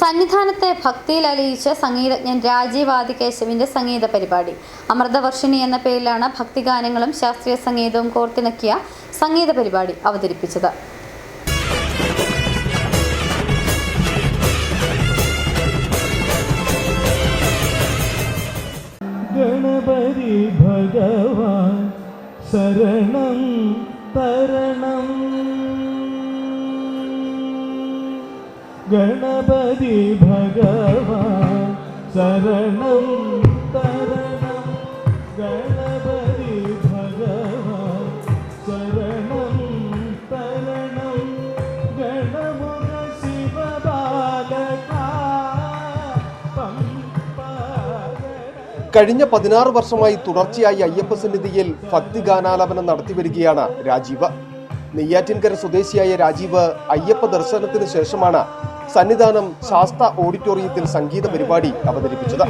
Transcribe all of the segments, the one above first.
സന്നിധാനത്തെ ഭക്തിയിൽ അലിയിച്ച സംഗീതജ്ഞൻ രാജീവ് ആദികേശവിന്റെ സംഗീത പരിപാടി. അമൃതവർഷിണി എന്ന പേരിലാണ് ഭക്തിഗാനങ്ങളും ശാസ്ത്രീയ സംഗീതവും കോർത്തിണക്കിയ സംഗീത പരിപാടി അവതരിപ്പിച്ചത്. ഭഗവാൻ ശരണം തരണം. ഗണപതി ഭഗവ ശരണം ഗണപതി കഴിഞ്ഞ പതിനാറ് വർഷമായി തുടർച്ചയായി അയ്യപ്പ സന്നിധിയിൽ ഭക്തിഗാനാലാപനം നടത്തിവരികയാണ് രാജീവ്. നെയ്യാറ്റിൻകര സ്വദേശിയായ രാജീവ് അയ്യപ്പ ദർശനത്തിന് ശേഷമാണ് സന്നിധാനം ശാസ്ത ഓഡിറ്റോറിയത്തിൽ സംഗീത പരിപാടി അവതരിപ്പിച്ചത്.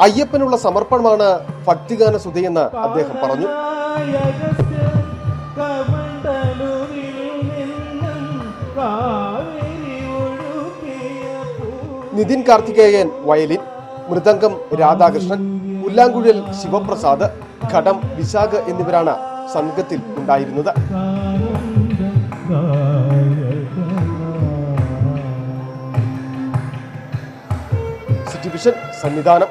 അയ്യപ്പനുള്ള സമർപ്പണമാണ് ഭക്തിഗാന സുധയെന്ന് അദ്ദേഹം പറഞ്ഞു. നിതിൻ കാർത്തികേയൻ വയലിൻ. മൃദംഗം രാധാകൃഷ്ണൻ പുല്ലാങ്കുഴൽ ശിവപ്രസാദ് ഘടം വിശാഖ് എന്നിവരാണ് സംഘത്തിൽ ഉണ്ടായിരുന്നത്. City vision Sannidhanam.